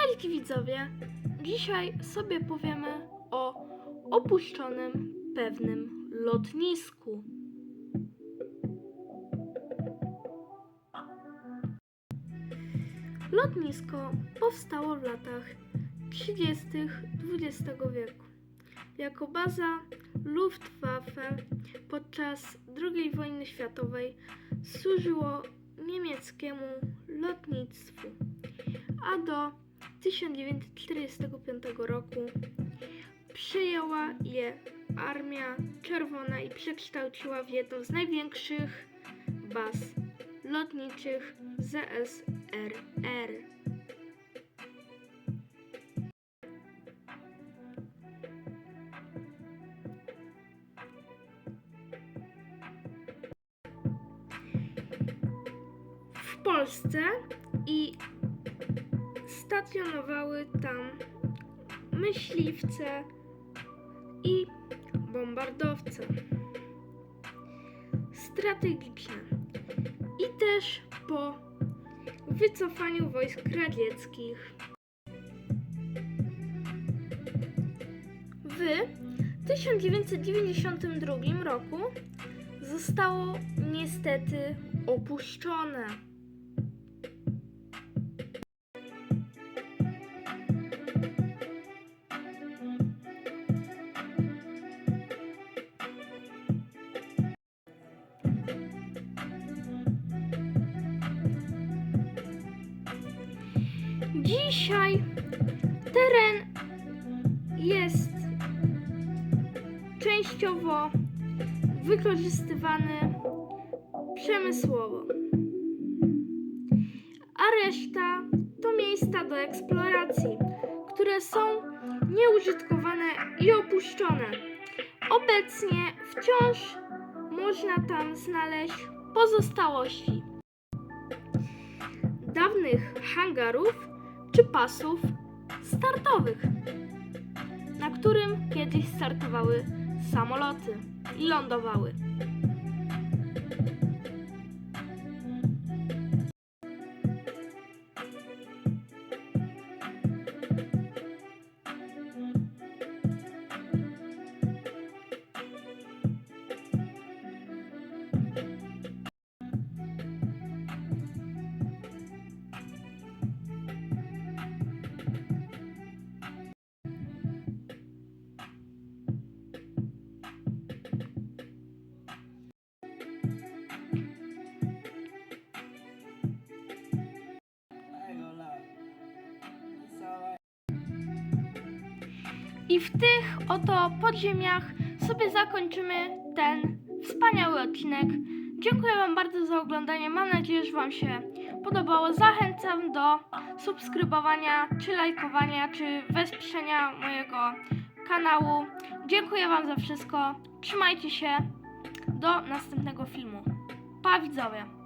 Cześć widzowie! Dzisiaj sobie powiemy o opuszczonym pewnym lotnisku. Lotnisko powstało w latach 30. XX wieku jako baza Luftwaffe podczas II wojny światowej służyło niemieckiemu lotnictwu a do 1945 roku przejęła je Armia Czerwona i przekształciła w jedną z największych baz lotniczych ZSRR. W Polsce i stacjonowały tam myśliwce i bombardowce strategiczne. I też po wycofaniu wojsk radzieckich. W 1992 roku zostało niestety opuszczone. Dzisiaj teren jest częściowo wykorzystywany przemysłowo, a reszta to miejsca do eksploracji, które są nieużytkowane i opuszczone. Obecnie wciąż można tam znaleźć pozostałości dawnych hangarów czy pasów startowych, na którym kiedyś startowały samoloty i lądowały. I w tych oto podziemiach sobie zakończymy ten wspaniały odcinek. Dziękuję Wam bardzo za oglądanie. Mam nadzieję, że Wam się podobało. Zachęcam do subskrybowania, czy lajkowania, czy wesprzenia mojego kanału. Dziękuję Wam za wszystko. Trzymajcie się. Do następnego filmu. Pa widzowie!